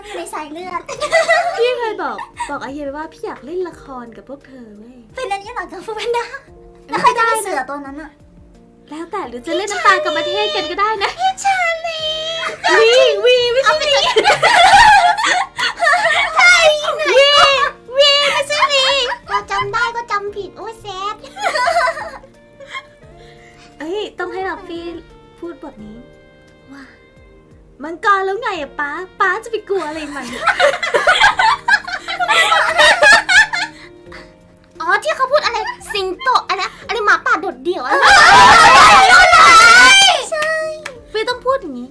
มันอยู่ในสายเลือด พี่เคยบอกบอกอาเฮียไปว่าพี่อยากเล่นละครกับพวกเธอเว้ยเป็นอันนี้เหรอกับฟูแพนด้าแล้วใครจะเป็นเสือตัวนั้นอะแล้วแต่หรือจะเล่นน้ำตาลกับประเทศกันก็ได้นะ พี่ชาลีวีวีไม่ใช่วีวีวีไม่ใช่วีเราจำได้ก็จำผิดโอ้ยแซดเอ้ยต้องให้เราฟี่พูดบทนี้ว่า มังกรแล้วไงอะป้าป้าจะไปกลัวอะไรมัน อ๋อที่เขาพูดอะไรสิงโตอะไรนะอะไรหมาป่าโดดเดี่ยวอะไรใช่ฟี่ต้องพูดอย่างนี้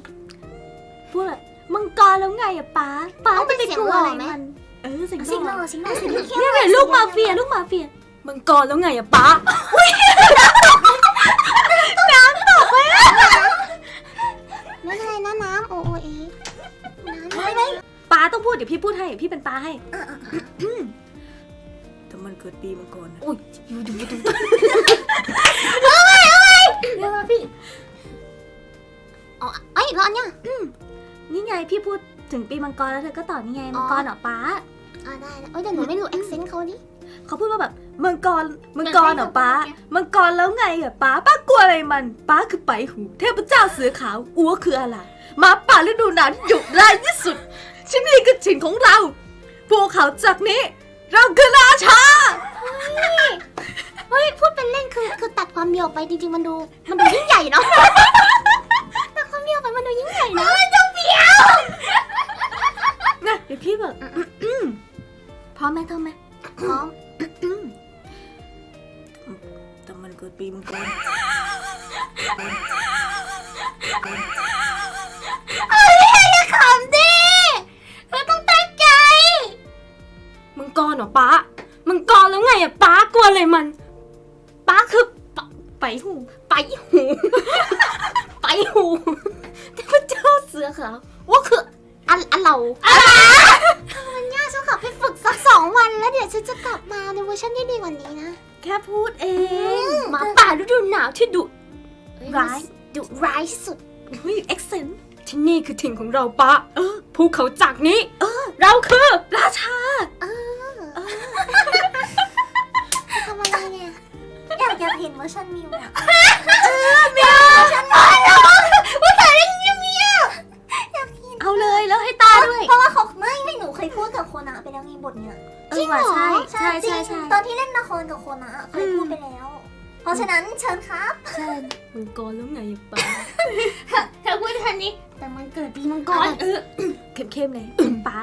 พูดแบบมังกรแล้วไงอะป้าป้าจะไปกลัวอะไรมันเออสิงสิงโตโตสิงโตสิงโตเนี่ยไงลูกมาเฟียลูกมาเฟียมังกรแล้วไงอะป้า ให้ พี่เป็นป้าให้เออเออแต่มันเกิดปีมังกรอุ้ยอยู่ดูดูเรียกว่าพี่อ๋อไอ้ยร้อนเนี่ยนี่ไงพี่พูดถึงปีมังกรแล้วเธอก็ต่อนี่ไงอ๋อมังกรเหรอป้าอ่าได้ได้เอ้ยแต่หนูไม่รู้ accent เขาดิเขาพูดว่าแบบมังกรมังกรเหรอป้ามังกรแล้วไงอะป้าป้ากลัวอะไรมัน ป้าคือไปหู เทพเจ้าเสือขาว อัวคืออะไรหมาป่าฤดูหนาวที่ดุร้ายที่สุด ที่นี่คือถิ่นของเรา พวกเขาจากนี้ เราคือราชา เฮ้ยพูดเป็นเล่นคือคือตัดความเบียวไปจริง ๆ มันดูมันดูยิ่งใหญ่เนาะตัดความเบียวไปมันดูยิ่งใหญ่นะจะเบียวนะเดี๋ยวพี่แบบอืมพร้อมไหมพร้อมไหมพร้อมแต่มันเกิดปีมังกร ป้ามังกรแล้วไงอะป้ากลัวอะไรมันป้าคือปไปหูไปหูไปหูเทพเจ้าเสือขาวว่าคืออันอันเรามันยากฉันขอไปฝึกสักสองวันแล้วเดี๋ยวฉันจะกลับมาในเวอร์ชันที่ดีกว่านี้นะ แค่พูดเองหมาป่าฤดูหนาวที่ดุร้ายดุร้ายสุดเฮ้ยเอ็กเซนที่นี่คือถิ่นของเราปะเออภูเขาจากนี้ เออ เราคือ ราชา เวอร์ชันมิวอะมิวฉันมาแล้วว่าแต่เรื่องเงีเงียอยากเห็นเอาเลยแล้วให้ตาด้วย เพราะว่าเขาไม่ไม่หนูเคยพูดกับโคนะไปแล้วไงบทเนี้ยเออว่ะใช่ใช่ใช่ใช่ตอนที่เล่นละครกับโคนะเคยพูดไปแล้ว เพราะฉะนั้นเชิญครับใช่มังกรแล้วไงอะปะเธอพูดทันนี้แต่มันเกิดปีมังกรเออเข้มๆเลยป้า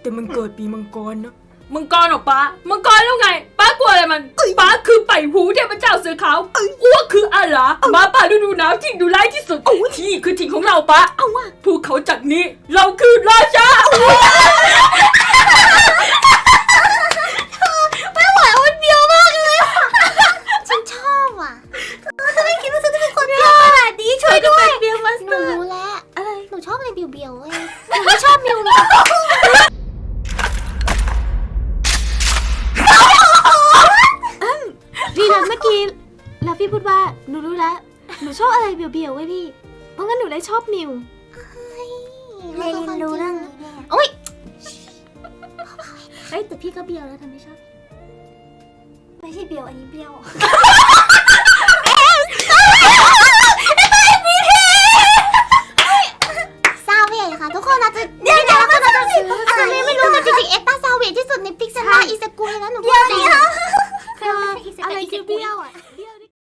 แต่มันเกิดปีมังกรนะ มังกรเหรอปะมังกรแล้วไง ป้ากลัวอะไรมัน ป้าคือไปหูเทพเจ้าเสือขาวอ้วกคืออาหลาหมาป่าฤดูหนาวที่ดุร้ายที่สุดที่คือถิ่นของเราปะเอาว่ะภูเขาจากนี้ เราคือราชาไม่ไหวมันเบียวมากเลยอะฉันชอบอะเธอไม่คิดว่าฉันจะเป็นคนเบียวขนาดนี้ช่วยด้วยเบียร์มาสหเตนูอร์รู้แล้วอะไรหนูชอบอะไรเบียวๆเว้ยหนูไม่ชอบมิวเล แล้วพี่พูดว่าหนูรู้แล้ว หนูชอบอะไรเบียวๆไว้ยพี่ เพราะงั้นหนูเลยชอบมิว เรียนรู้เรื่องนี้เนี่ยโอ๊ยเอ้ยแต่พี่ก็เบียวแล้วทำไมชอบไม่ใช่เบียวอันนี้เบียวซาเวจค่ะ ทุกคนอาจจะเดี๋ยวเดี๋ยวอาจจะซื้ออาจจะไม่รู้แต่จริงๆเอสตาซาเวจที่สุดในพิกเซลล่าอีสกุลแล้วหนูพูดจริงอะไรคือเบี้ยวอะ